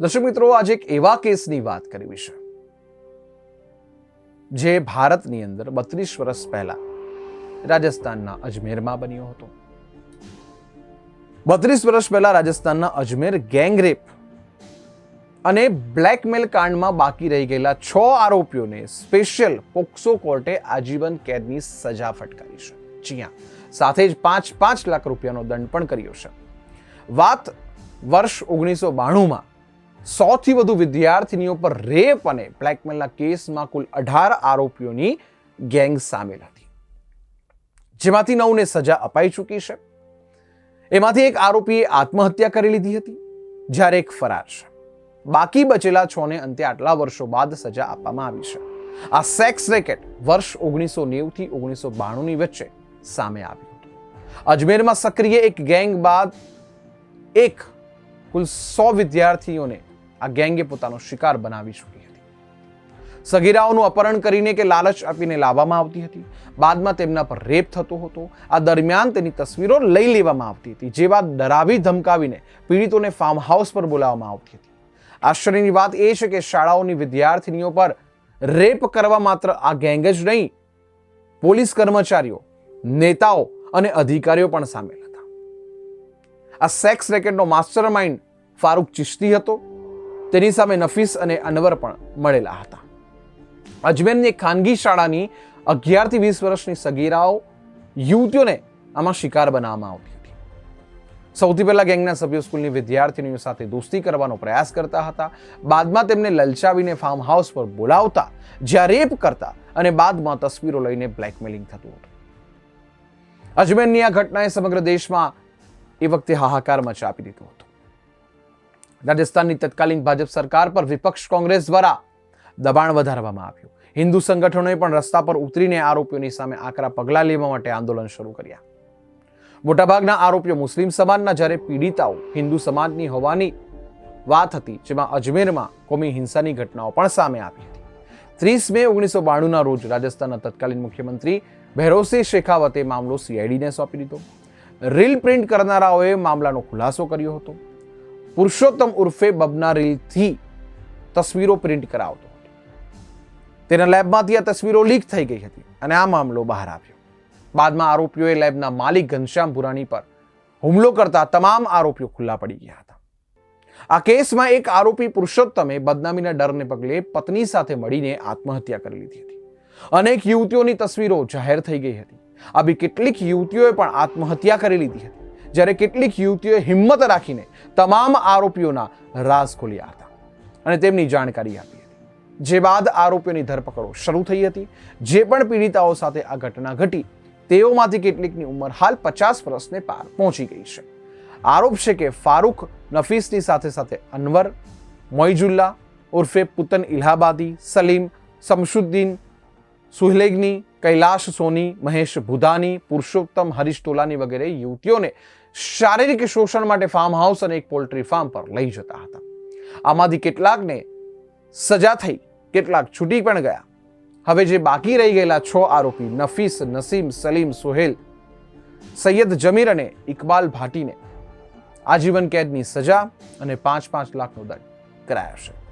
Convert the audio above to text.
દર્શક મિત્રો, આજે એક એવા કેસની વાત કરવી છે જે ભારતની અંદર બત્રીસ વર્ષ પહેલા રાજસ્થાનના અજમેરમાં બન્યો હતો. બત્રીસ વર્ષ પહેલા રાજસ્થાનના અજમેર ગેંગરેપ અને બ્લેકમેલ કાંડમાં બાકી રહી ગયેલા છ આરોપીઓને સ્પેશિયલ પોક્સો કોર્ટે આજીવન કેદની સજા ફટકારી છે. જી સાથે જ પાંચ પાંચ લાખ રૂપિયાનો દંડ પણ કર્યો છે. વાત વર્ષ ઓગણીસો બાણુંમાં સૌથી વધુ વિદ્યાર્થીનીઓ પર રેપ અને બ્લેકમેલના કેસમાં કુલ અઢાર આરોપીઓની ગેંગ સામેલ હતી. જેમાંથી નવને સજા અપાઈ ચૂકી છે. એમાંથી એક આરોપીએ આત્મહત્યા કરી લીધી હતી, જ્યારે એક ફરાર છે. બાકી બચેલા છોને અંતે આટલા વર્ષો બાદ સજા આપવામાં આવી છે. આ સેક્સ રેકેટ વર્ષ ઓગણીસો નેવથી ઓગણીસો બાણુંની વચ્ચે સામે આવ્યું અજમેરમાં સક્રિય એક ગેંગ બાદ એક કુલ સો વિદ્યાર્થીઓને આ ગેંગે પોતાનો શિકાર બનાવી ચૂકી હતી. સગીરાઓનું અપહરણ કરીને કે લાલચ આપીને લાવવામાં આવતી હતી. બાદમાં તેમના પર રેપ થતો હતો. આ દરમિયાન તેની તસવીરો લઈ લેવામાં આવતી હતી, જે વાત ડરાવી ધમકાવીને પીડિતોને ફાર્મ હાઉસ પર બોલાવવામાં આવતી હતી. આશ્ચર્યની વાત એ છે કે શાળાઓની વિદ્યાર્થીનીઓ પર રેપ કરવા માત્ર આ ગેંગ જ નહીં, પોલીસ કર્મચારીઓ, નેતાઓ અને અધિકારીઓ પણ સામેલ હતા. આ સેક્સ રેકેટનો માસ્ટર માઇન્ડ ફારૂક ચિશ્તી હતો. તેની સામે નફીસ અને અનવર પણ મળેલા હતા. અજમેરની એક ખાનગી શાળાની અગિયારથી વીસ વર્ષની સગીરાઓ યુવતીઓને આમાં શિકાર બનાવવામાં આવતી હતી. સૌથી પહેલાં ગેંગના સભ્યો સ્કૂલની વિદ્યાર્થીનીઓ સાથે દોસ્તી કરવાનો પ્રયાસ કરતા હતા. બાદમાં તેમને લલચાવીને ફાર્મ હાઉસ પર બોલાવતા, જ્યાં રેપ કરતા અને બાદમાં તસવીરો લઈને બ્લેકમેલિંગ થતું હતું. અજમેરની આ ઘટનાએ સમગ્ર દેશમાં એ વખતે હાહાકાર મચાવી દીધો હતો. રાજસ્થાનની તત્કાલીન ભાજપ સરકાર પર વિપક્ષ કોંગ્રેસ દ્વારા દબાણ વધારવામાં આવ્યું. હિન્દુ સંગઠનોએ પણ રસ્તા પર ઉતરીને આરોપીઓની સામે આકરા પગલાં લેવા માટે આંદોલન શરૂ કર્યા. મોટાભાગના આરોપીઓ મુસ્લિમ સમાજના જ્યારે પીડિતાઓ હિન્દુ સમાજની હોવાની વાત હતી, જેમાં અજમેરમાં કોમી હિંસાની ઘટનાઓ પણ સામે આવી હતી. ત્રીસ મે ઓગણીસો બાણુંના રોજ રાજસ્થાનના તત્કાલીન મુખ્યમંત્રી ભૈરોસિંહ શેખાવતે મામલો સીઆઈડીને સોંપી દીધો. રીલ પ્રિન્ટ કરનારાઓએ મામલાનો ખુલાસો કર્યો હતો. પુરુષોત્તમ ઉર્ફે બબના રીલથી તસવીરો પ્રિન્ટ કરાવતો હતો. તેના લેબમાંથી આ તસવીરો લીક થઈ ગઈ હતી અને આ મામલો બહાર આવ્યો. બાદમાં આરોપીઓએ લેબના માલિક ઘનશ્યામ ભુરાણી પર હુમલો કરતા તમામ આરોપીઓ ખુલ્લા પડી ગયા હતા. આ કેસમાં એક આરોપી પુરુષોત્તમે બદનામીના ડરને પગલે પત્ની સાથે મળીને આત્મહત્યા કરી લીધી હતી. અનેક યુવતીઓની તસવીરો જાહેર થઈ ગઈ હતી. આવી કેટલીક યુવતીઓએ પણ આત્મહત્યા કરી લીધી હતી. જ્યારે કેટલીક યુવતીઓએ હિંમત રાખીને તમામ આરોપીઓના રાઝ ખોલ્યા હતા અને તેમની જાણકારી આપી હતી. જે બાદ આરોપીઓની ધરપકડો શરૂ થઈ હતી. જે પણ પીડિતાઓ સાથે આ ઘટના ઘટી, તેઓમાંથી કેટલીકની ઉંમર હાલ પચાસ વર્ષને પાર પહોંચી ગઈ છે. આરોપ છે કે ફારૂક નફીસની સાથે સાથે અનવર મોઇજુલ્લા ઉર્ફે પુતન ઇલ્હાબાદી, સલીમ, શમશુદ્દીન સુહલેગની કૈલાશ, સોની, મહેશ, ભુદાની, પુરુષોત્તમ, હરીશ તોલાની વગેરે યુવતીઓને શારીરિક શોષણ માટે ફાર્મ હાઉસ અને એક પોલ્ટ્રી ફાર્મ પર લઈ જતા હતા. આમાંથી કેટલાકને સજા થઈ, કેટલાક છૂટી પણ ગયા. હવે જે બાકી રહી ગયેલા છ આરોપી, નફીસ, નસીમ, સલીમ, સોહેલ, સૈયદ જમીર અને ઇકબાલ ભાટીને આજીવન કેદની સજા અને પાંચ પાંચ લાખનો દંડ કરાયો છે.